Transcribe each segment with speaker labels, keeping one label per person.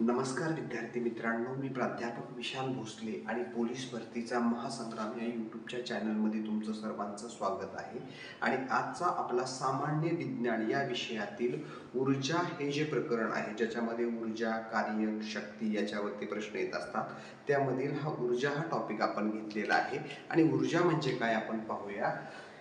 Speaker 1: नमस्कार विद्यार्थी मित्रांनो मी प्राध्यापक विशाल भोसले आणि पोलीस भरतीचा महासंग्राम या यूट्यूबच्या चॅनलमध्ये तुमचं सर्वांचं स्वागत आहे. आणि आजचा आपला सामान्य विज्ञान या विषयातील ऊर्जा हे जे प्रकरण आहे ज्याच्यामध्ये ऊर्जा कार्य शक्ती याच्यावरती प्रश्न येत असतात त्यामधील हा ऊर्जा हा टॉपिक आपण घेतलेला आहे. आणि ऊर्जा म्हणजे काय आपण पाहूया?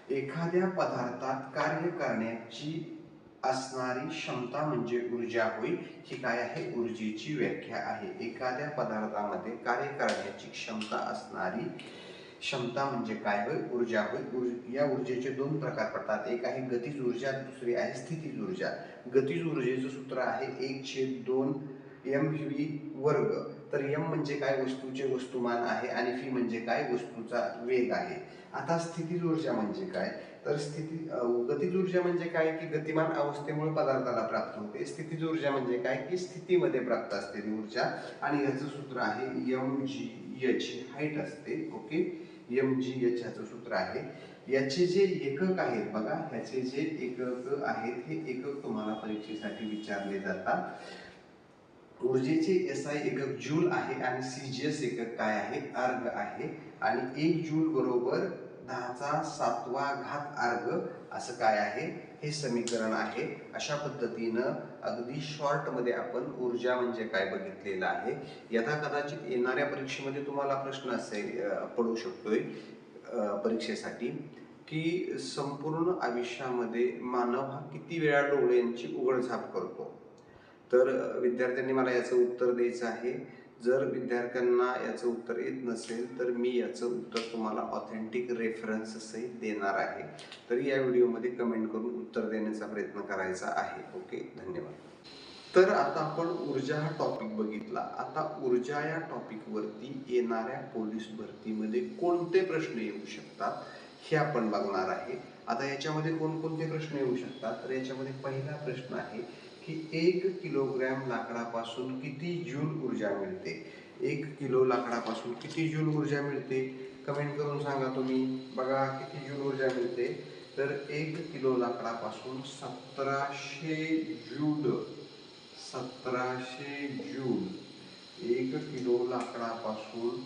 Speaker 1: एखाद्या पदार्थात कार्य करण्याची असणारी क्षमता म्हणजे ऊर्जा होय ही काय आहे? ऊर्जेची व्याख्या आहे. एखाद्या पदार्थामध्ये कार्य करण्याची क्षमता असणारी क्षमता म्हणजे काय होय? ऊर्जा होय. या ऊर्जेचे दोन प्रकार पडतात. एक आहे गतीज ऊर्जा दुसरी आहे स्थितीज ऊर्जा. गतीज ऊर्जेचं सूत्र आहे एक छेद दोन एम व्ही वर्ग. तर एम म्हणजे काय? वस्तूचे वस्तुमान आहे आणि फी म्हणजे काय? वस्तूचा वेग आहे. आता स्थितीज ऊर्जा म्हणजे काय? तर स्थिती गतिज गतीज ऊर्जा म्हणजे काय? की गतिमान अवस्थेमुळे पदार्थाला प्राप्त होते. स्थितीज ऊर्जा म्हणजे काय? की स्थितीमध्ये प्राप्त असलेली ऊर्जा. आणि याचं सूत्र आहे एम जी एच हाईट असते. ओके एम जी एच ह्याचं सूत्र आहे. याचे जे एकक आहेत बघा. ह्याचे जे एकक आहेत हे एकक तुम्हाला परीक्षेसाठी विचारले जातात. ऊर्जेचे एस आय एकक जूल आहे आणि सी जी एस एकक काय आहे? अर्ग आहे. आणि एक जूल बरोबर दहाचा सातवा घात अर्ग असं काय आहे? हे समीकरण आहे. अशा पद्धतीनं अगदी शॉर्टमध्ये आपण ऊर्जा म्हणजे काय बघितलेलं आहे? यथा कदाचित येणाऱ्या परीक्षेमध्ये तुम्हाला प्रश्न असेल पडू शकतोय परीक्षेसाठी की संपूर्ण आयुष्यामध्ये मानव हा किती वेळा डोळ्यांची उघडझाप करतो? तर विद्यार्थ्यांनी मला याचं उत्तर द्यायचं आहे. जर विद्यार्थ्यांना याचं उत्तर येत नसेल तर मी याचं उत्तर तुम्हाला ऑथेंटिक रेफरन्ससहित देणार आहे. तर या व्हिडिओमध्ये कमेंट करून उत्तर देण्याचा प्रयत्न करायचा आहे. ओके? धन्यवाद. तर आता आपण ऊर्जा हा टॉपिक बघितला. आता ऊर्जा या टॉपिकवरती येणाऱ्या पोलीस भरतीमध्ये कोणते प्रश्न येऊ शकतात हे आपण बघणार आहे. आता याच्यामध्ये कोणकोणते प्रश्न येऊ शकतात? तर याच्यामध्ये पहिला प्रश्न आहे की एक किलोग्रॅम लाकडापासून किती जूल ऊर्जा मिळते? एक किलो लाकडापासून किती जूल ऊर्जा मिळते? कमेंट करून सांगा तुम्ही. बघा किती जूल ऊर्जा मिळते? तर एक किलो लाकडापासून सतराशे जूल सतराशे जूल. एक किलो लाकडापासून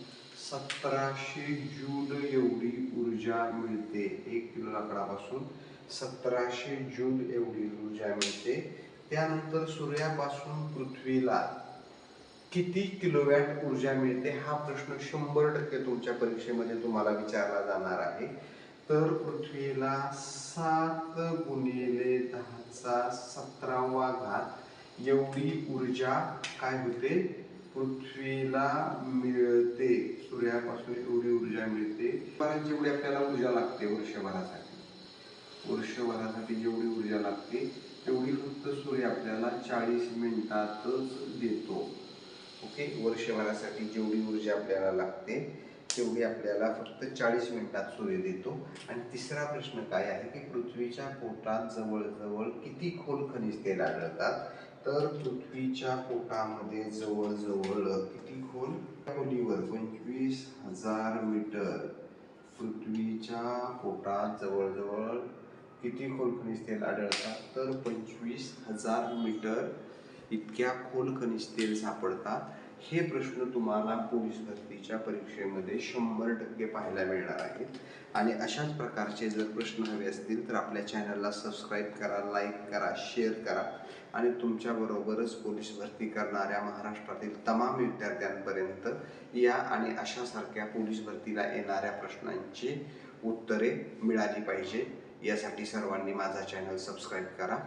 Speaker 1: सतराशे जूल एवढी ऊर्जा मिळते. एक किलो लाकडापासून सतराशे जूल एवढी ऊर्जा मिळते. त्यानंतर सूर्यापासून पृथ्वीला किती किलोवॅट ऊर्जा मिळते हा प्रश्न शंभर टक्के तुमच्या परीक्षेमध्ये तुम्हाला विचारला जाणार आहे. तर पृथ्वीला सात गुणिले दहाचा सतरावा घात एवढी ऊर्जा काय होते? पृथ्वीला मिळते सूर्यापासून एवढी ऊर्जा मिळते. परत जेवढी आपल्याला ऊर्जा लागते वर्षभरासाठी. वर्षभरासाठी जेवढी ऊर्जा लागते तेवढी फक्त सूर्य आपल्याला चाळीस मिनिटातच देतो. ओके वर्षभरासाठी जेवढी ऊर्जा आपल्याला लागते तेवढी आपल्याला फक्त चाळीस मिनिटात सूर्य देतो. आणि तिसरा प्रश्न काय आहे की पृथ्वीच्या पोटात जवळजवळ किती खोल खनिज तेल आढळतात? तर पृथ्वीच्या पोटामध्ये जवळजवळ किती खोल? खोलीवर पंचवीस हजार मीटर. पृथ्वीच्या पोटात जवळजवळ किती खोल खनिज तेल आढळतात? तर पंचवीस हजार मीटर इतक्या खोल खनिज तेल सापडतात. हे प्रश्न तुम्हाला पोलीस भरतीच्या परीक्षेमध्ये शंभर टक्के पाहायला मिळणार आहेत. आणि अशाच प्रकारचे जर प्रश्न हवे असतील तर आपल्या चॅनलला सबस्क्राईब करा लाईक करा शेअर करा. आणि तुमच्याबरोबरच पोलीस भरती करणाऱ्या महाराष्ट्रातील तमाम विद्यार्थ्यांपर्यंत या आणि अशासारख्या पोलीस भरतीला येणाऱ्या प्रश्नांची उत्तरे मिळाली पाहिजे. यासाठी सर्वांनी माझा चॅनल सबस्क्राईब करा.